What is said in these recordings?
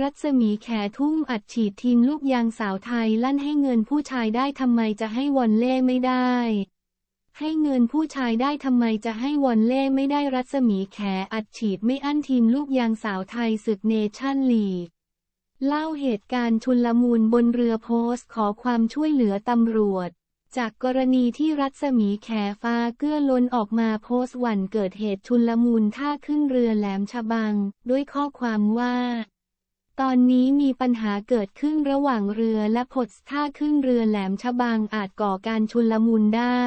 รัศมีแขทุ่มอัดฉีดทีมลูกยางสาวไทยลั่นให้เงินผู้ชายได้ทำไมจะให้วอนเล่ไม่ได้ ให้เงินผู้ชายได้ทำไมจะให้วอนเล่ไม่ได้รัศมีแขอัดฉีดไม่อั้นทีมลูกยางสาวไทยศึกเนชั่นลีกเล่าเหตุการณ์ชุนลมุนบนเรือโพสต์ขอความช่วยเหลือตำรวจ จากกรณีที่รัศมีแขฟ้าเกื้อล้นออกมาโพสต์วันเกิดเหตุชุนลมุนท่าขึ้นเรือแหลมฉบัง ด้วยข้อความว่า ตอนนี้มีปัญหาเกิดขึ้นระหว่างเรือและพดท่าขึ้นเรือแหลมฉบังอาจก่อการชุลมุนได้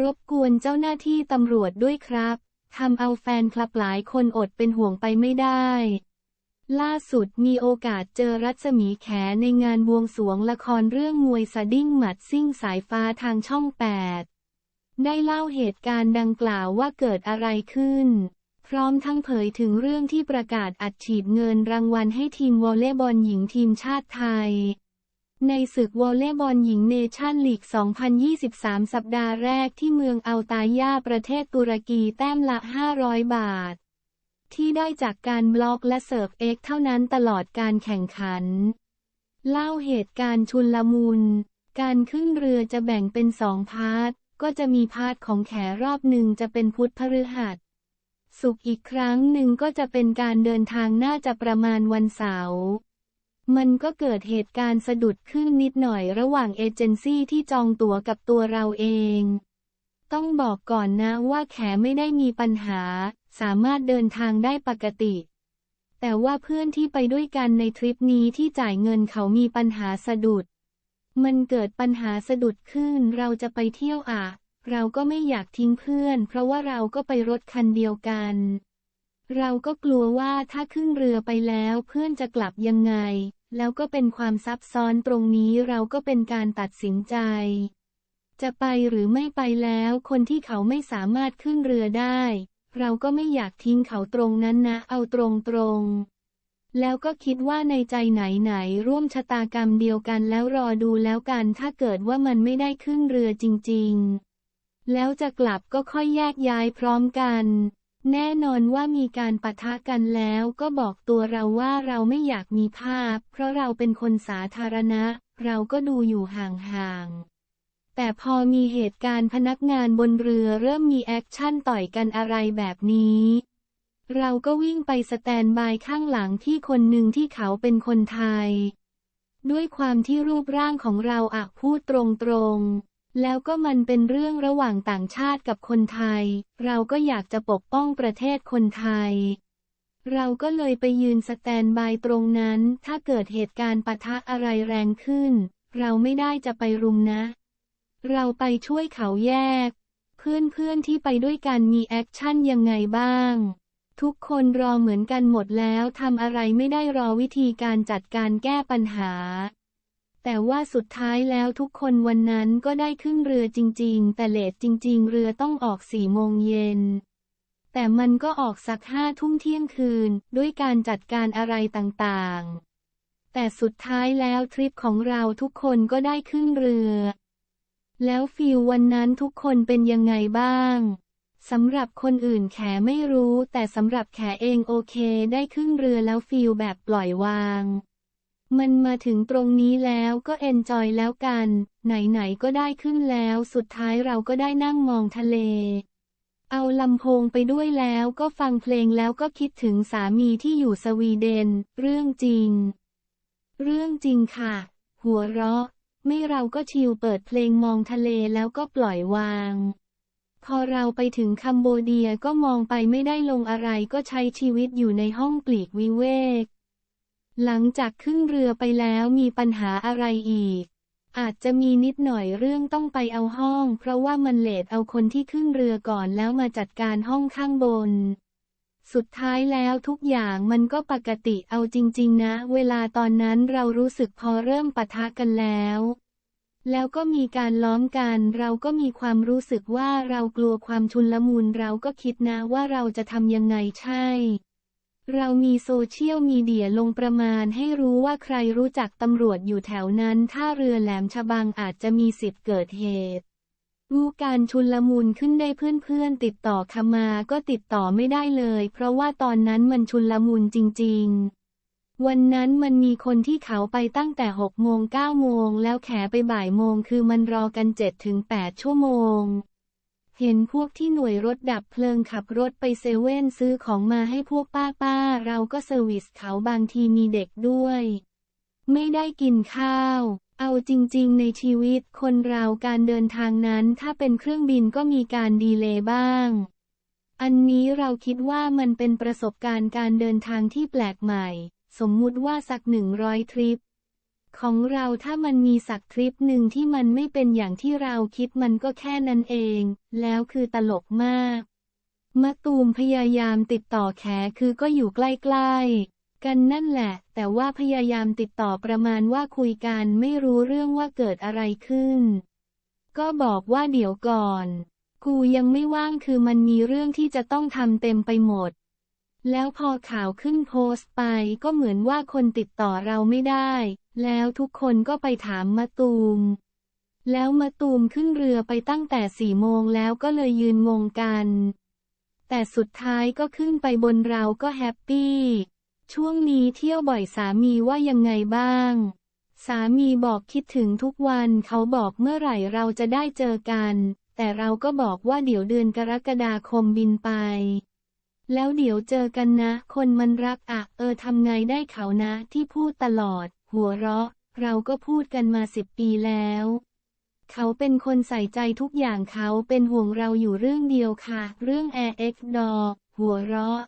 รบกวนเจ้าหน้าที่ตำรวจด้วยครับทำเอาแฟนคลับหลายคนอดเป็นห่วงไปไม่ได้ ล่าสุดมีโอกาสเจอรัศมีแขในงานบวงสวงละครเรื่องมวยสดิ้งหมัดซิ่งสายฟ้าทางช่อง 8 ได้เล่าเหตุการณ์ดังกล่าวว่าเกิดอะไรขึ้น พร้อมทั้งเผยถึงเรื่องที่ประกาศอัดฉีดเงินรางวัลให้ทีมวอลเลย์บอลหญิงทีมชาติไทย ในศึกวอลเลย์บอลหญิงเนชั่นลีก 2023 สัปดาห์แรกที่เมืองอัลตายาประเทศตุรกีแต้มละ 500 บาท ที่ได้จากการบล็อกและเสิร์ฟเอ็กเท่านั้นตลอดการแข่งขัน เล่าเหตุการณ์ชุนลมุน การขึ้นเรือจะแบ่งเป็นสองพาร์ท ก็จะมีพาร์ทของแขรอบหนึ่งจะเป็นพุทธพฤหัส สุกร์อีกครั้งหนึ่งก็จะเป็นการเดินทางน่าจะประมาณวันเสาร์มันก็เกิดเหตุการณ์สะดุดขึ้นนิดหน่อยระหว่างเอเจนซี่ที่จองตั๋วกับตัวเราเอง ต้องบอกก่อนนะว่าแขไม่ได้มีปัญหา สามารถเดินทางได้ปกติ แต่ว่าเพื่อนที่ไปด้วยกันในทริปนี้ที่จ่ายเงินเขามีปัญหาสะดุด มันเกิดปัญหาสะดุดขึ้นเราจะไปเที่ยวอะ เราก็ไม่อยากทิ้งเพื่อน เพราะว่าเราก็ไปรถคันเดียวกัน เราก็กลัวว่าถ้าขึ้นเรือไปแล้วเพื่อนจะกลับยังไง แล้วก็เป็นความซับซ้อนตรงนี้เราก็เป็นการตัดสินใจ จะไปหรือไม่ไปแล้วคนที่เขาไม่สามารถขึ้นเรือได้ เราก็ไม่อยากทิ้งเขาตรงนั้นนะ เอาตรงตรงๆแล้วก็คิดว่าในใจไหนไหนๆร่วมชะตากรรมเดียวกันแล้วรอดูแล้วกันถ้าเกิดว่ามันไม่ได้ขึ้นเรือจริง ๆ แล้วจะกลับก็ค่อยแยกย้ายพร้อมกัน แน่นอนว่ามีการปะทะกันแล้วก็บอกตัวเราว่าเราไม่อยากมีภาพ เพราะเราเป็นคนสาธารณะ เราก็ดูอยู่ห่างๆ แต่พอมีเหตุการณ์พนักงานบนเรือเริ่มมีแอคชั่นต่อยกันอะไรแบบนี้ เราก็วิ่งไปสแตนบายข้างหลังที่คนหนึ่งที่เขาเป็นคนไทย ด้วยความที่รูปร่างของเราอะพูดตรงๆ แล้วก็มันเป็นเรื่องระหว่างต่างชาติกับคนไทย เราก็อยากจะปกป้องประเทศคนไทย เราก็เลยไปยืนสแตนบายตรงนั้น ถ้าเกิดเหตุการณ์ปะทะอะไรแรงขึ้น เราไม่ได้จะไปรุมนะ เราไปช่วยเขาแยก เพื่อนๆที่ไปด้วยกันมีแอคชั่นยังไงบ้าง ทุกคนรอเหมือนกันหมดแล้วทำอะไรไม่ได้รอวิธีการจัดการแก้ปัญหา แต่ว่าสุดท้ายแล้วทุกคนวันนั้นก็ได้ขึ้นเรือจริง ๆ แต่เลทจริง ๆ เรือต้องออกสี่โมงเย็น แต่มันก็ออกสักห้าทุ่มเที่ยงคืน ด้วยการจัดการอะไรต่างๆ แต่สุดท้ายแล้วทริปของเราทุกคนก็ได้ขึ้นเรือ แล้วฟิลวันนั้นทุกคนเป็นยังไงบ้างสำหรับคนอื่นแขไม่รู้ แต่สำหรับแขเองโอเค ได้ขึ้นเรือแล้วฟิลแบบปล่อยวาง มันมาถึงตรงนี้แล้วก็เอนจอยแล้วกัน ไหนๆก็ได้ขึ้นแล้วสุดท้ายเราก็ได้นั่งมองทะเล เอาลำโพงไปด้วยแล้วก็ฟังเพลงแล้วก็คิดถึงสามีที่อยู่สวีเดน เรื่องจริง เรื่องจริงค่ะ หัวเราะ ไม่เราก็ชิลเปิดเพลงมองทะเลแล้วก็ปล่อยวาง พอเราไปถึงคัมโบเดียก็มองไปไม่ได้ลงอะไรก็ใช้ชีวิตอยู่ในห้องปลีกวิเวก หลังจากขึ้นเรือไปแล้วมีปัญหาอะไรอีก อาจจะมีนิดหน่อยเรื่องต้องไปเอาห้อง เพราะว่ามันเลทเอาคนที่ขึ้นเรือก่อนแล้วมาจัดการห้องข้างบน สุดท้ายแล้วทุกอย่างมันก็ปกติเอาจริง ๆ นะ เวลาตอนนั้นเรารู้สึกพอเริ่มปะทะกันแล้ว แล้วก็มีการล้อมกัน เราก็มีความรู้สึกว่าเรากลัวความชุนละมุนเราก็คิดนะว่าเราจะทำยังไงใช่ เรามีโซเชียลมีเดียลงประมาณให้รู้ว่าใครรู้จักตำรวจอยู่แถวนั้น ถ้าเรือแหลมฉบังอาจจะมีสิทธิ์เกิดเหตุรู้การชุนลมุนขึ้นได้เพื่อนๆติดต่อขมาก็ติดต่อไม่ได้เลย เพราะว่าตอนนั้นมันชุนลมุนจริงๆ วันนั้นมันมีคนที่เขาไปตั้งแต่6โมง9โมงแล้วแขไปบ่ายโมงคือมันรอกัน7ถึง8ชั่วโมง เห็นพวกที่หน่วยรถดับเพลิงขับรถไปเซเว่นซื้อของมาให้พวกป้าป้าๆเราก็เซอร์วิสเขาบางทีมีเด็กด้วย ไม่ได้กินข้าว เอาจริงๆ ในชีวิตคนเราการเดินทางนั้นถ้าเป็นเครื่องบินก็มีการดีเลย์บ้าง อันนี้เราคิดว่ามันเป็นประสบการณ์การเดินทางที่แปลกใหม่ สมมุติว่าสักหนึ่งร้อยทริป ของเราถ้ามันมีสักทริปหนึ่งที่มันไม่เป็นอย่างที่เราคิดมันก็แค่นั้นเอง แล้วคือตลกมาก มะตูมพยายามติดต่อแขคือก็อยู่ใกล้ๆ กันนั่นแหละ แต่ว่าพยายามติดต่อประมาณว่าคุยกันไม่รู้เรื่องว่าเกิดอะไรขึ้น ก็บอกว่าเดี๋ยวก่อน กูยังไม่ว่างคือมันมีเรื่องที่จะต้องทำเต็มไปหมด แล้วพอข่าวขึ้นโพสต์ไปก็เหมือนว่าคนติดต่อเราไม่ได้ แล้วทุกคนก็ไปถามมะตูม แล้วมะตูมขึ้นเรือไปตั้งแต่สี่โมงแล้วก็เลยยืนงงกัน แต่สุดท้ายก็ขึ้นไปบนเราก็แฮปปี้ ช่วงนี้เที่ยวบ่อยสามีว่ายังไงบ้าง สามีบอกคิดถึงทุกวันเขาบอกเมื่อไหร่เราจะได้เจอกัน แต่เราก็บอกว่าเดี๋ยวเดือนกรกฎาคมบินไป แล้วเดี๋ยวเจอกันนะ คนมันรักอะเออทำไงได้เขานะที่พูดตลอด หัวเราะ เราก็พูดกันมาสิบปีแล้ว เขาเป็นคนใส่ใจทุกอย่างเขาเป็นห่วงเราอยู่เรื่องเดียวค่ะ เรื่อง Air X d o หัวเราะ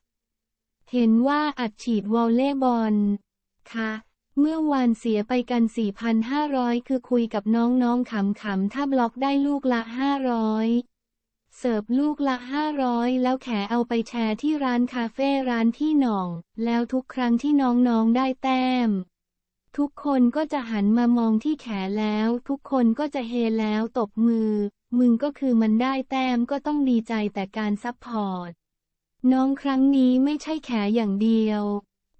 เห็นว่าอัดฉีดวอลเล่บอล ค่ะเมื่อวานเสียไปกัน 4,500 คือคุยกับน้องๆขำๆ ถ้าบล็อกได้ลูกละ 500 เสิร์ฟลูกละ 500 แล้วแขเอาไปแชร์ที่ร้านคาเฟ่ร้านที่หนอง แล้วทุกครั้งที่น้องๆได้แต้ม ทุกคนก็จะหันมามองที่แขแล้ว ทุกคนก็จะเฮแล้วตบมือ มึงก็คือมันได้แต้มก็ต้องดีใจแต่การซัพพอร์ต น้องครั้งนี้ไม่ใช่แขอย่างเดียว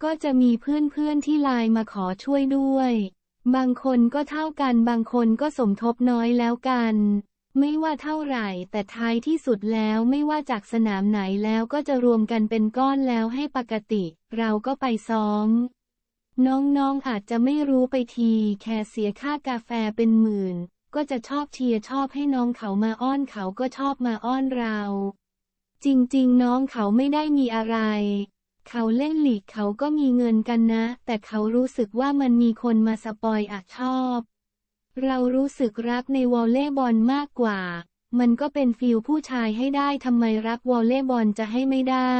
ก็จะมีเพื่อนๆที่ไลน์มาขอช่วยด้วย บางคนก็เท่ากันบางคนก็สมทบน้อยแล้วกัน ไม่ว่าเท่าไหร่ แต่ท้ายที่สุดแล้วไม่ว่าจากสนามไหนแล้วก็จะรวมกันเป็นก้อนแล้วให้ปกติ เราก็ไปซ้อม น้องๆอาจจะไม่รู้ไปที แค่เสียค่ากาแฟเป็นหมื่น ก็จะชอบเชียร์ชอบให้น้องเขามาอ้อนเขาก็ชอบมาอ้อนเรา จริงๆ น้องเขาไม่ได้มีอะไรเขาเล่นหลีกเขาก็มีเงินกันนะ แต่เขารู้สึกว่ามันมีคนมาสปอยอะชอบ เรารู้สึกรักในวอลเล่บอลมากกว่า มันก็เป็นฟิลผู้ชายให้ได้ทำไมรักวอลเล่บอลจะให้ไม่ได้